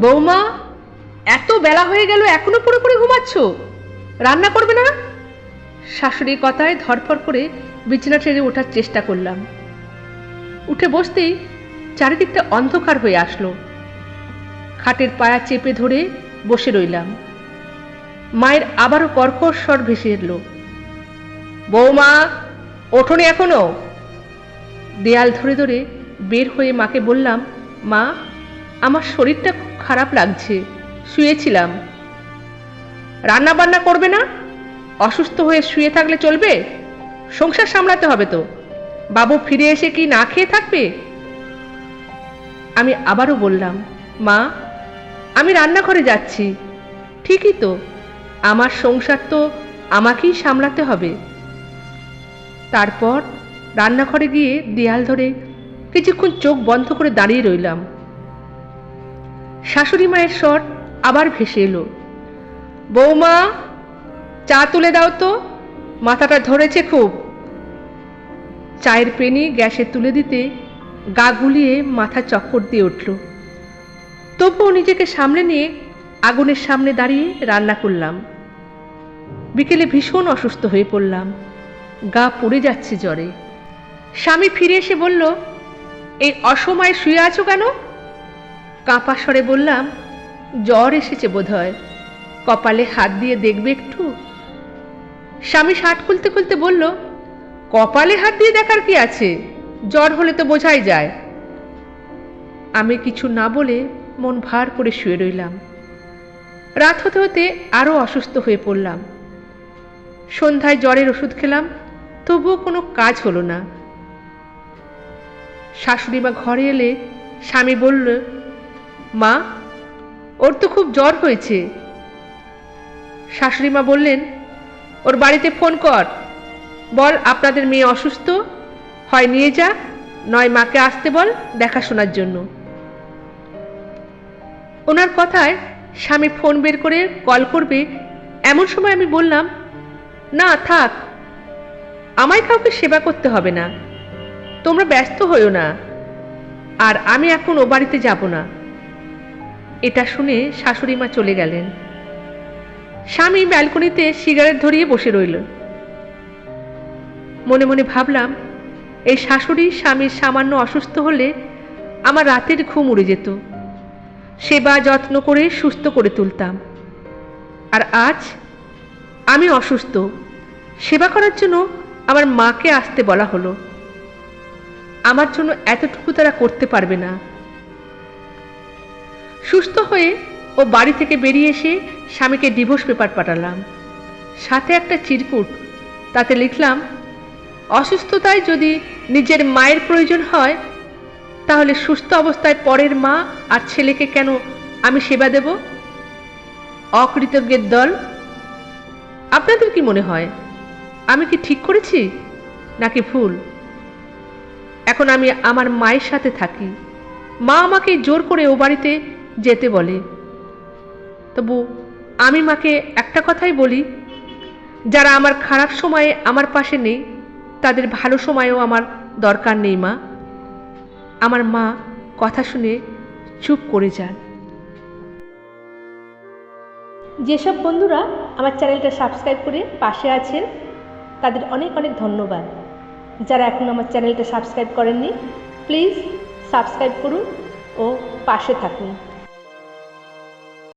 বৌমা, এত বেলা হয়ে গেল, এখনও পুরোপুরি ঘুমাচ্ছ? রান্না করবে না? শাশুড়ির কথায় ধরফর করে বিছানা ছেড়ে ওঠার চেষ্টা করলাম। উঠে বসতেই চারিদিকটা অন্ধকার হয়ে আসলো। খাটের পায়া চেপে ধরে বসে রইলাম। মায়ের আবারও কর্কশ স্বর ভেসে এলো। বৌমা, ওঠোনি এখনও? দেয়াল ধরে ধরে বের হয়ে মাকে বললাম, মা, আমার শরীরটা খারাপ লাগছে। শুয়েছিলাম। রান্না বান্না করবে না? অসুস্থ হয়ে শুয়ে থাকলে চলবে? সংসার সামলাতে হবে তো। বাবু ফিরে এসে কি না খেয়ে থাকবে? আমি আবারও বললাম, মা, আমি রান্নাঘরে যাচ্ছি। ঠিকই তো, আমার সংসার তো আমাকেই সামলাতে হবে। তারপর রান্নাঘরে গিয়ে দেয়াল ধরে কিছুক্ষণ চোখ বন্ধ করে দাঁড়িয়ে রইলাম। শাশুড়ি মায়ের স্বর আবার ভেসে এলো। বৌমা, চা তুলে দাও তো। মাথাটা ধরেছে খুব। চায়ের পেনি গ্যাসে তুলে দিতে গা গুলিয়ে মাথা চক্কর দিয়ে উঠল। তবুও নিজেকে সামনে নিয়ে আগুনের সামনে দাঁড়িয়ে রান্না করলাম। বিকেলে ভীষণ অসুস্থ হয়ে পড়লাম। গা পড়ে যাচ্ছে জ্বরে। স্বামী ফিরে এসে বলল, এই অসময়ে শুয়ে আছো কেন? কাঁপা স্বরে বললাম, জ্বর এসেছে বোধহয়। কপালে হাত দিয়ে দেখবে একটু? স্বামী শার্ট খুলতে খুলতে বলল, কপালে হাত দিয়ে দেখার কি আছে? জ্বর হলে তো বোঝাই যায়। আমি কিছু না বলে মন ভার করে শুয়ে রইলাম। রাত হতে হতে আরও অসুস্থ হয়ে পড়লাম। সন্ধ্যায় জ্বরের ওষুধ খেলাম, তবুও কোনো কাজ হলো না। শাশুড়ি মা ঘরে এলে স্বামী বলল মা, ওর তো খুব জ্বর হয়েছে। শাশুড়ি মা বললেন, ওর বাড়িতে ফোন কর। বল, আপনাদের মেয়ে অসুস্থ? হয় নিয়ে যা, নয় মাকে আসতে বল দেখাশোনার জন্য। ওনার কথায় স্বামী ফোন বের করে কল করবে। এমন সময় আমি বললাম, না, থাক, আমায় কাউকে সেবা করতে হবে না। তোমরা ব্যস্ত হইও না। আর আমি এখন ও বাড়িতে যাব না। এটা শুনে শাশুড়ি মা চলে গেলেন। স্বামী ব্যালকনিতে সিগারেট ধরিয়ে বসে রইল। মনে মনে ভাবলাম, এই শাশুড়ি স্বামীর সামান্য অসুস্থ হলে আমার রাতের ঘুম উড়ে যেত। সেবা যত্ন করে সুস্থ করে তুলতাম। আর আজ আমি অসুস্থ। সেবা করার জন্য আমার মাকে আসতে বলা হলো। আমার জন্য এতটুকু তারা করতে পারবে না। সুস্থ হয়ে ও বাড়ি থেকে বেরিয়ে এসে স্বামীকে ডিভোর্স পেপার পাঠালাম। সাথে একটা চিরকুট, তাতে লিখলাম, অসুস্থতায় যদি নিজের মায়ের প্রয়োজন হয়, তাহলে সুস্থ অবস্থায় পরের মা আর ছেলেকে কেন আমি সেবা দেব? অকৃতজ্ঞের দল, আপনাদের কি মনে হয়? আমি কি ঠিক করেছি? নাকি ভুল? এখন আমি আমার মায়ের সাথে থাকি। মা আমাকে জোর করে ও বাড়িতে যেতে বলে। তবু আমি মাকে একটা কথাই বলি, যারা আমার খারাপ সময়ে আমার পাশে নেই, তাদের ভালো সময়েও আমার দরকার নেই মা। আমার মা কথা শুনে চুপ করে যান। যেসব বন্ধুরা আমার চ্যানেলটা সাবস্ক্রাইব করে পাশে আছেন, তাদের অনেক অনেক ধন্যবাদ। যারা এখন আমার চ্যানেলটা সাবস্ক্রাইব করেননি, প্লিজ সাবস্ক্রাইব করুন ও পাশে থাকুন।